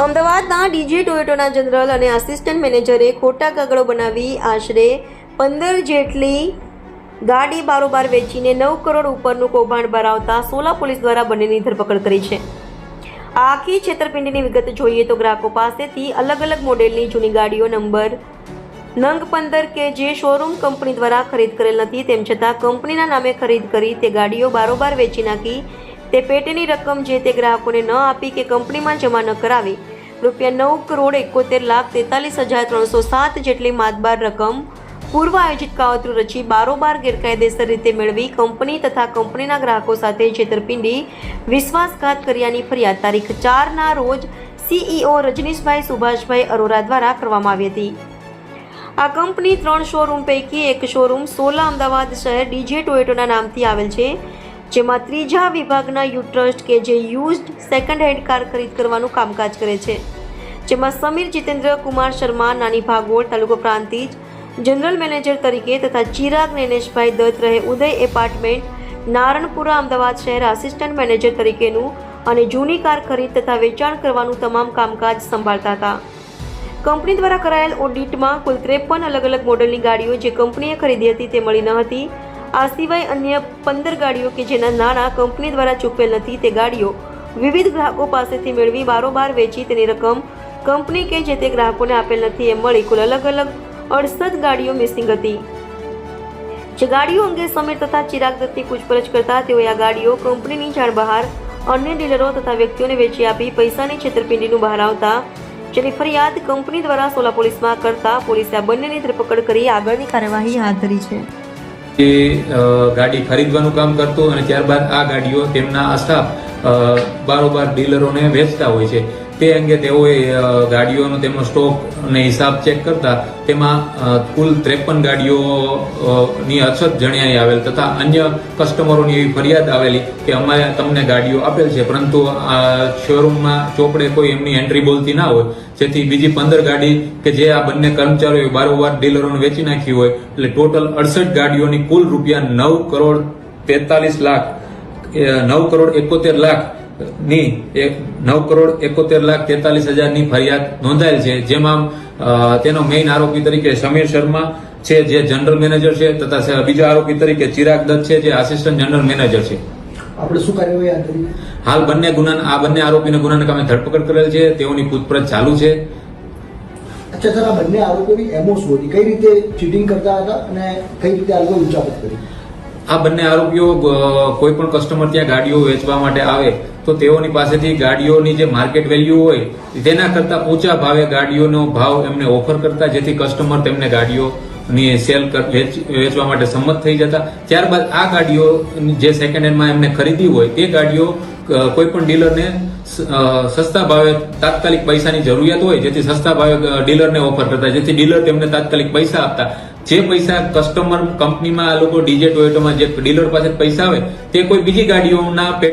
અમદાવાદના ડીજે ટોયોટોના જનરલ અને આસિસ્ટન્ટ મેનેજરે ખોટા કાગળો બનાવી આશરે પંદર જેટલી ગાડી બારોબાર વેચીને નવ કરોડ ઉપરનું કૌભાંડ ભરાવતા સોલા પોલીસ દ્વારા બંનેની ધરપકડ કરી છે. આખી છેતરપિંડીની વિગત જોઈએ તો ગ્રાહકો પાસેથી અલગ અલગ મોડેલની જૂની ગાડીઓ નંબર નંગ પંદર કે જે શોરૂમ કંપની દ્વારા ખરીદ કરેલ નથી, તેમ છતાં કંપનીના નામે ખરીદ કરી તે ગાડીઓ બારોબાર વેચી નાખી તે પેટેની રકમ જે તે ગ્રાહકોને ન આપી કે કંપનીમાં જમા ન કરાવી, રૂપિયા નવ કરોડ એકોતેર લાખ તેતાલીસ હજાર ત્રણસો સાત જેટલી માતબાર રકમ પૂર્વ આયોજિત કાવતરું રચી બારોબાર ગેરકાયદેસર રીતે મેળવી કંપની તથા કંપનીના ગ્રાહકો સાથે છેતરપિંડી, વિશ્વાસઘાત કર્યાની ફરિયાદ. તારીખ ચારના રોજ સીઈઓ રજનીશભાઈ સુભાષભાઈ અરોરા દ્વારા કરવામાં આવી હતી. આ કંપની ત્રણ શોરૂમ પૈકી એક શોરૂમ સોલા અમદાવાદ શહેર ડીજે ટોયોટોના નામથી આવેલ છે. જેમાં ત્રીજા વિભાગના યુ ટ્રસ્ટ કે જે યુઝડ સેકન્ડ હેન્ડ કાર ખરીદ કરવાનું કામકાજ કરે છે. જેમાં સમીર જીતેન્દ્ર કુમાર શર્મા, નાની ભાગોળ, તાલુકો પ્રાંતિજ, જનરલ મેનેજર તરીકે તથા ચિરાગ નેનેશભાઈ દત્ત રહે ઉદય એપાર્ટમેન્ટ, નારણપુરા, અમદાવાદ શહેર આસિસ્ટન્ટ મેનેજર તરીકેનું અને જૂની કાર ખરીદ તથા વેચાણ કરવાનું તમામ કામકાજ સંભાળતા હતા. કંપની દ્વારા કરાયેલ ઓડિટમાં કુલ ત્રેપન અલગ અલગ મોડલની ગાડીઓ જે કંપનીએ ખરીદી હતી તે મળી ન હતી. આ સિવાય અન્ય પંદર ગાડીઓ કે જેના નાણાં કંપની દ્વારા ચૂકવેલ નથી, તે ગાડીઓ વિવિધ ગ્રાહકો પાસેથી મેળવી બારોબાર વેચી તેની રકમ કંપની કે જે તે ગ્રાહકોને આપેલ નથી એમ મળી કુલ અલગ અલગ અડસઠ ગાડીઓ મિસિંગ હતી. જે ગાડીઓ અંગે સમીર તથા ચિરાગ દત્તની પૂછપરછ કરતા તેઓએ આ ગાડીઓ કંપનીની જાણ બહાર અન્ય ડીલરો તથા વ્યક્તિઓને વેચી આપી પૈસાની છેતરપિંડીનું બહાર આવતા, જેની ફરિયાદ કંપની દ્વારા સોલા પોલીસમાં કરતા પોલીસે આ બંનેની ધરપકડ કરી આગળની કાર્યવાહી હાથ ધરી છે. એ ગાડી ખરીદવાનું કામ કરતો અને ત્યારબાદ આ ગાડીઓ તેમના સ્ટાફ બારોબાર ડીલરોને વેચતા હોય છે. તે અંગે તેઓએ ગાડીઓનો તેમનો સ્ટોક અને હિસાબ ચેક કરતા તેમાં કુલ ત્રેપન ગાડીઓની અછત જણાઈ આવેલ તથા અન્ય કસ્ટમરોની એવી ફરિયાદ આવેલી કે અમારે તમને ગાડીઓ આપેલ છે, પરંતુ આ શોરૂમમાં ચોપડે કોઈ એમની એન્ટ્રી બોલતી ના હોય. જેથી બીજી પંદર ગાડી કે જે આ બંને કર્મચારીઓએ બારોબાર ડીલરોને વેચી નાખી હોય, એટલે ટોટલ અડસઠ ગાડીઓની કુલ રૂપિયા નવ કરોડ તેતાલીસ લાખ નવ કરોડ એકોતેર લાખ ની એક નવ કરોડ એકોતેર લાખ તેતાલીસ હજારની ફરિયાદ નોંધાયેલ છે. જેમાં તેનો મેઇન આરોપી તરીકે સમીર શર્મા છે જે જનરલ મેનેજર છે તથા બીજા આરોપી તરીકે ચિરાગ દત્ત છે જે આસિસ્ટન્ટ જનરલ મેનેજર છે. આપણે શું કાર્યવાહી હાલ બંને ગુના આ બંને આરોપીને ગુનાના કામે ધરપકડ કરેલ છે. તેઓની પૂછપરછ ચાલુ છે. અચ્છા સર આ બંને આરોપીઓની એમો શું હતી. કઈ રીતે ચીટિંગ કરતા હતા અને કઈ રીતે આ લોકો ઉચાપત કરી? આ બંને આરોપીઓ કોઈ પણ કસ્ટમર ત્યાં ગાડીઓ વેચવા માટે આવે, તો તેઓની પાસેથી ગાડીઓની જે માર્કેટ વેલ્યુ હોય, તેના કરતા ઊંચા ભાવે ગાડીઓનો ભાવ એમને ઓફર કરતા, જેથી કસ્ટમર તેમને ગાડીઓની સેલ વેચ- વેચવા માટે સંમત થઈ જતા. ત્યારબાદ આ ગાડીઓ જે સેકન્ડ હેન્ડમાં એમને ખરીદી હોય તે ગાડીઓ કોઈ પણ ડીલરને સસ્તા ભાવે તાત્કાલિક પૈસાની જરૂરિયાત હોય, જેથી સસ્તા ભાવે ડીલરને ઓફર કરતા, જેથી ડીલર તેમને તાત્કાલિક પૈસા આપતા. જે પૈસા કસ્ટમર કંપનીમાં આ લોકો ડીજે ટોયોટોમાં જે ડીલર પાસે પૈસા આવે, તે કોઈ બીજી ગાડીઓના